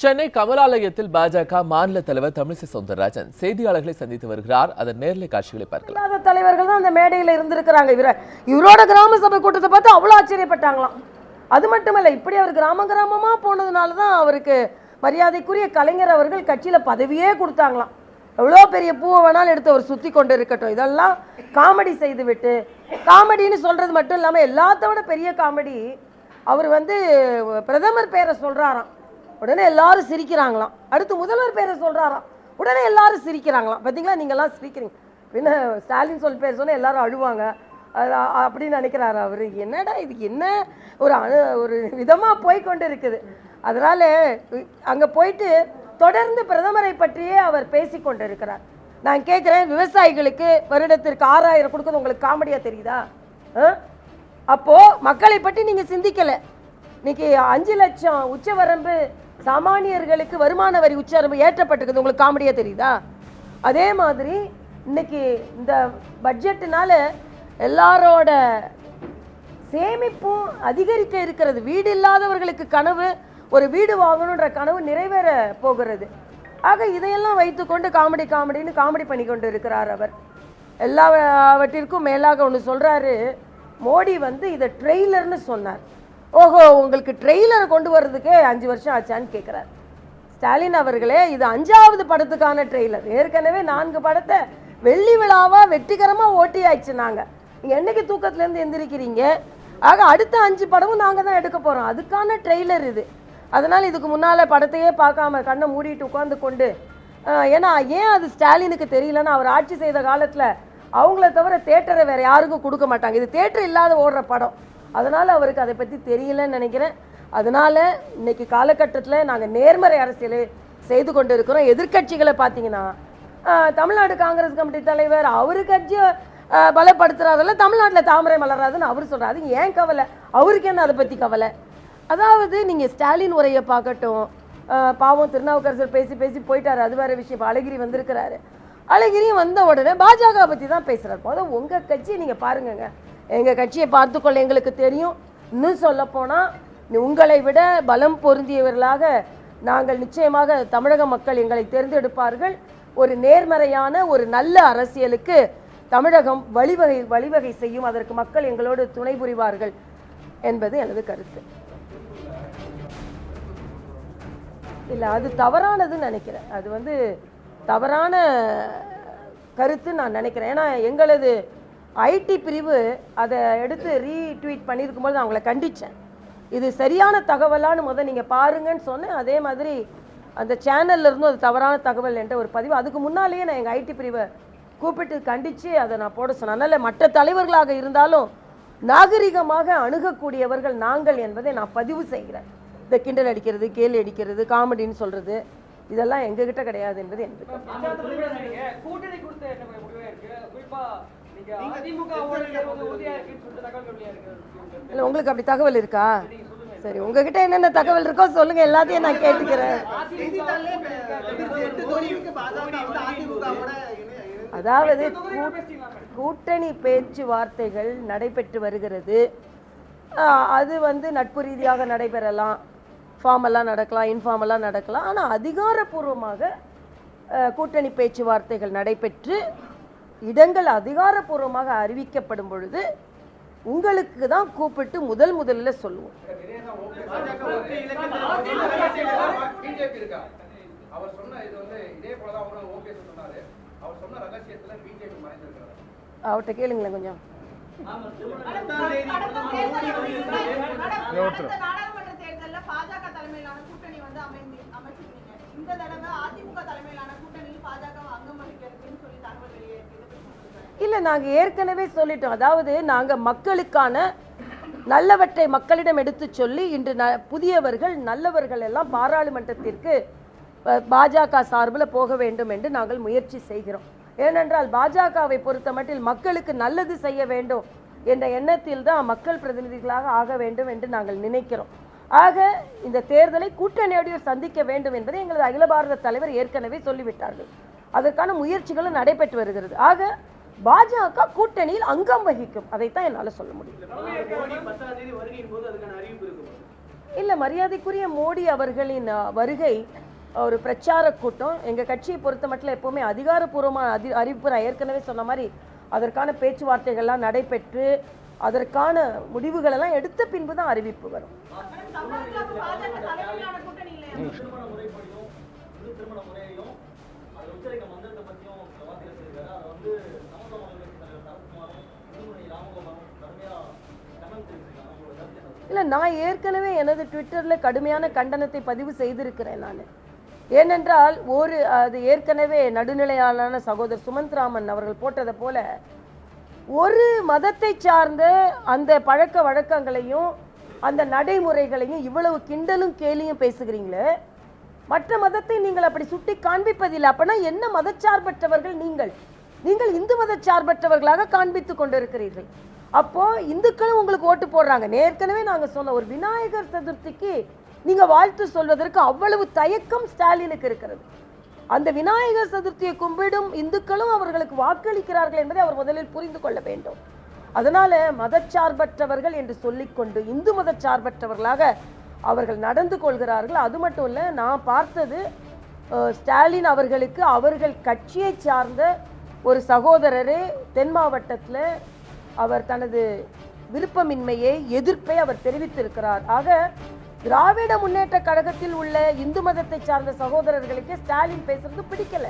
சென்னை கமலாலயத்தில் பாஜக மாநில தலைவர் தமிழிசை சவுந்தரராஜன் செய்தியாளர்களை சந்தித்து வருகிறார். அதன் நேர்லை காட்சிகளை பார்க்கலாம். தலைவர்கள் தான் அந்த மேடையில் இருந்திருக்கிறாங்க இவர. இவரோட கிராம சபை கூட்டத்தை பார்த்து அவ்வளோ ஆச்சரியப்பட்டாங்களாம். அது மட்டுமல்ல இப்படி அவர் கிராம கிராமமா போனதுனால தான் அவருக்கு மரியாதைக்குரிய கலைஞர் அவர்கள் கட்சியில பதவியே கொடுத்தாங்களாம். எவ்வளோ பெரிய பூவை வேணாலும் எடுத்து அவர் சுத்தி கொண்டு இருக்கட்டும். இதெல்லாம் காமெடி செய்து விட்டு காமெடின்னு சொல்றது மட்டும் இல்லாமல் எல்லாத்தோட பெரிய காமெடி அவர் வந்து பிரதமர் பேரை சொல்றாராம். உடனே எல்லாரும் சிரிக்கிறாங்களாம். அடுத்து முதல்வர் பேரை சொல்கிறாராம் உடனே எல்லாரும் சிரிக்கிறாங்களாம். பார்த்தீங்களா நீங்கள்லாம் சிரிக்கிறீங்க. பின்ன ஸ்டாலின் சொல் பேர் சொன்னால் எல்லாரும் அழுவாங்க. அது அப்படின்னு நினைக்கிறாரு அவர். என்னடா இதுக்கு என்ன ஒரு அணு ஒரு விதமாக போய்கொண்டு இருக்குது அதனால் அங்கே போயிட்டு தொடர்ந்து பிரதமரை பற்றியே அவர் பேசி கொண்டு இருக்கிறார் நான் கேட்குறேன் விவசாயிகளுக்கு வருடத்திற்கு ஆறாயிரம் கொடுக்குறது உங்களுக்கு காமெடியாக தெரியுதா? ஆ? மக்களை பற்றி நீங்கள் சிந்திக்கலை. இன்னைக்கு அஞ்சு லட்சம் உச்சவரம்பு சாமானியர்களுக்கு வருமான வரி உச்சவரம்பு ஏற்றப்பட்டிருக்குது. உங்களுக்கு காமெடியாக தெரியுதா? அதே மாதிரி இன்னைக்கு இந்த பட்ஜெட்டுனால எல்லாரோட சேமிப்பும் அதிகரிக்க இருக்கிறது. வீடு இல்லாதவர்களுக்கு கனவு ஒரு வீடு வாங்கணுன்ற கனவு நிறைவேற போகிறது. ஆக இதையெல்லாம் வைத்துக்கொண்டு காமெடி காமெடின்னு காமெடி பண்ணி கொண்டு இருக்கிறார் அவர். எல்லாவற்றிற்கும் மேலாக ஒன்று சொல்கிறாரு மோடி வந்து இதை ட்ரெய்லர்னு சொன்னார். ஓஹோ உங்களுக்கு ட்ரெய்லரை கொண்டு வர்றதுக்கே அஞ்சு வருஷம் ஆச்சான்னு கேட்குறாரு ஸ்டாலின் அவர்களே இது அஞ்சாவது படத்துக்கான ட்ரெய்லர் ஏற்கனவே நான்கு படத்தை வெள்ளி விழாவாக வெற்றிகரமாக ஓட்டி ஆயிடுச்சு நாங்கள் என்னைக்கு தூக்கத்துலேருந்து எந்திரிக்கிறீங்க? ஆக அடுத்த அஞ்சு படமும் நாங்கள் தான் எடுக்க போகிறோம் அதுக்கான ட்ரெய்லர் இது. அதனால் இதுக்கு முன்னால் படத்தையே பார்க்காம கண்ணை மூடிட்டு உட்காந்து கொண்டு ஏன்னா ஏன் அது ஸ்டாலினுக்கு தெரியலன்னா அவர் ஆட்சி செய்த காலத்தில் அவங்கள தவிர தேட்டரை வேறு யாருக்கும் கொடுக்க மாட்டாங்க. இது தேட்டர் இல்லாத ஓடுற படம். அதனால் அவருக்கு அதை பற்றி தெரியலன்னு நினைக்கிறேன். அதனால் இன்னைக்கு காலகட்டத்தில் நாங்கள் நேர்மறை அரசியல் செய்து கொண்டு இருக்கிறோம் எதிர்க்கட்சிகளை பார்த்தீங்கன்னா தமிழ்நாடு காங்கிரஸ் கமிட்டி தலைவர் அவரு கட்சியை பலப்படுத்துகிறாரில்ல தமிழ்நாட்டில் தாமரை மலராதுன்னு அவர் சொல்கிறார் அது ஏன் கவலை? அவருக்கு என்ன அதை பற்றி கவலை? அதாவது நீங்கள் ஸ்டாலின் உரையை பார்க்கட்டும் பாவம் திருநாவுக்கரசர் பேசி பேசி போயிட்டார். அது வேற விஷயம். அழகிரி வந்திருக்கிறாரு. அழகிரியும் வந்த உடனே பாஜக பற்றி தான் பேசுகிறார் முதல்ல உங்கள் கட்சியை நீங்கள் பாருங்கங்க. எங்கள் கட்சியை பார்த்துக்கொள்ள எங்களுக்கு தெரியும். இன்னும் சொல்லப்போனால் உங்களை விட பலம் பொருந்தியவர்களாக நாங்கள் நிச்சயமாக தமிழக மக்கள் எங்களை தேர்ந்தெடுப்பார்கள். ஒரு நேர்மறையான ஒரு நல்ல அரசியலுக்கு தமிழகம் வழிவகை வழிவகை செய்யும். அதற்கு மக்கள் எங்களோடு துணை புரிவார்கள் என்பது எனது கருத்து. இல்லை அது தவறானதுன்னு நினைக்கிறேன். அது வந்து தவறான கருத்து நான் நினைக்கிறேன். ஏன்னா எங்களது ஐடி பிரிவு அதை எடுத்து ரீட்வீட் பண்ணியிருக்கும்போது நான் அவங்கள கண்டித்தேன் இது சரியான தகவலான்னு முதல் நீங்கள் பாருங்கன்னு சொன்னேன். அதே மாதிரி அந்த சேனல்ல இருந்தும் அது தவறான தகவல் என்ற ஒரு பதிவு. அதுக்கு முன்னாலேயே நான் எங்கள் ஐடி பிரிவை கூப்பிட்டு கண்டித்து அதை நான் போட சொன்னேன். அதனால் மற்ற தலைவர்களாக இருந்தாலும் நாகரிகமாக அணுகக்கூடியவர்கள் நாங்கள் என்பதை நான் பதிவு செய்கிறேன். இந்த கிண்டல் அடிக்கிறது கேலி அடிக்கிறது காமெடின்னு சொல்கிறது இதெல்லாம் எங்ககிட்ட கிடையாது என்பது எனக்கு கூட்டணி கொடுத்த என்ன முடிவா இருக்கு குறிப்பா நீங்க அதிமுக ஓட தேர்வது உறுதியா இருக்குன்னு சொல்லிட்டு தகவல் வெளியா இருக்கு இல்லை உங்களுக்கு அப்படி தகவல் இருக்கா? சரி உங்ககிட்ட என்னென்ன தகவல் இருக்கோ சொல்லுங்க எல்லாத்தையும் நான் கேட்டுக்கிறேன். அதாவது கூ- கூட்டணி பேச்சுவார்த்தைகள் நடைபெற்று வருகிறது. அது வந்து நட்பு ரீதியாக நடைபெறலாம். ஃபார்மெல்லாம் நடக்கலாம் இன்ஃபார்மெல்லாம் நடக்கலாம். ஆனால் அதிகாரப்பூர்வமாக கூட்டணி பேச்சுவார்த்தைகள் நடைபெற்று இடங்கள் அதிகாரப்பூர்வமாக அறிவிக்கப்படும் பொழுது உங்களுக்கு தான் கூப்பிட்டு முதல் முதல்ல சொல்லுவோம். அவர் சொன்ன இது வந்து இதே போலதான் அவரும் ஓகே சொன்னாரு அவர் சொன்ன ரகசியத்துல பிஜேபி மறைந்திருக்கிறார் அவர்கிட்ட கேளுங்களேன் கொஞ்சம். பாஜக தலைமையிலான கூட்டணி வந்து அமைந்து அமைச்சிருக்கீங்க இந்த தடவை அதிமுக தலைமையிலான கூட்டணியில் பாஜக அங்கம் வகிக்கிறதுன்னு சொல்லி தகவல் வெளியே இதை இல்லை நாங்கள் ஏற்கனவே சொல்லிட்டோம். அதாவது நாங்கள் மக்களுக்கான நல்லவற்றை மக்களிடம் எடுத்து சொல்லி இன்று ந புதியவர்கள் நல்லவர்கள் எல்லாம் பாராளுமன்றத்திற்கு பாஜக சார்பில் போக வேண்டும் என்று நாங்கள் முயற்சி செய்கிறோம். ஏனென்றால் பாஜகவை பொறுத்த மட்டில் மக்களுக்கு நல்லது செய்ய வேண்டும் என்ற எண்ணத்தில் தான் மக்கள் பிரதிநிதிகளாக ஆக வேண்டும் என்று நாங்கள் நினைக்கிறோம். ஆக இந்த தேர்தலை கூட்டணியோடு சந்திக்க வேண்டும் என்பதை எங்களது அகில பாரத தலைவர் ஏற்கனவே சொல்லிவிட்டார்கள். அதற்கான முயற்சிகளும் நடைபெற்று வருகிறது. ஆக பாஜக கூட்டணியில் அங்கம் வகிக்கும். அதைத்தான் என்னால் சொல்ல முடியும். இல்லை மரியாதைக்குரிய மோடி அவர்களின் வருகை ஒரு பிரச்சார கூட்டம். எங்கள் கட்சியை பொறுத்த மட்டும் எப்போவுமே அதிகாரப்பூர்வமான அதி அறிவிப்பு நான் ஏற்கனவே சொன்ன மாதிரி அதற்கான பேச்சுவார்த்தைகள்லாம் நடைபெற்று அதற்கான முடிவுகளெல்லாம் எடுத்த பின்பு தான் அறிவிப்பு வரும். திருமண இல்லை நான் ஏற்கனவே எனது ட்விட்டரில் கடுமையான கண்டனத்தை பதிவு செய்திருக்கிறேன் நான். ஏனென்றால் ஒரு அது ஏற்கனவே நடுநிலையாளான சகோதரர் சுமந்த்ராமன் அவர்கள் போட்டதை போல ஒரு மதத்தை சார்ந்த அந்த பழக்க வழக்கங்களையும் அந்த நடைமுறைகளையும் இவ்வளவு கிண்டலும் கேலியும் பேசுகிறீங்களே? மற்ற மதத்தை நீங்கள் அப்படி சுட்டி காண்பிப்பதில்லை. அப்பனா என்ன மதச்சார்பற்றவர்கள் நீங்கள்? நீங்கள் இந்து மதச்சார்பற்றவர்களாக காண்பித்துக் கொண்டிருக்கிறீர்கள். அப்போ இந்துக்களும் உங்களுக்கு ஓட்டு போடுறாங்க. ஏற்கனவே நாங்கள் சொன்ன ஒரு விநாயகர் சதுர்த்திக்கு நீங்க வாழ்த்து சொல்வதற்கு அவ்வளவு தயக்கம் ஸ்டாலினுக்கு இருக்கிறது. அந்த விநாயகர் சதுர்த்தியை கும்பிடும் இந்துக்களும் அவர்களுக்கு வாக்களிக்கிறார்கள் என்பதை அவர் முதலில் புரிந்து கொள்ள வேண்டும். அதனால மதச்சார்பற்றவர்கள் என்று சொல்லிக்கொண்டு இந்து மதச்சார்பற்றவர்களாக அவர்கள் நடந்து கொள்கிறார்கள். அது மட்டும் இல்லை நான் பார்த்தது ஸ்டாலின் அவர்களுக்கு அவர்கள் கட்சியை சார்ந்த ஒரு சகோதரரே தென் மாவட்டத்தில் அவர் தனது விருப்பமின்மையை எதிர்ப்பை அவர் தெரிவித்திருக்கிறார். ஆக திராவிட முன்னேற்ற கழகத்தில் உள்ள இந்து மதத்தை சார்ந்த சகோதரர்களுக்கு ஸ்டாலின் பேசுறது பிடிக்கல.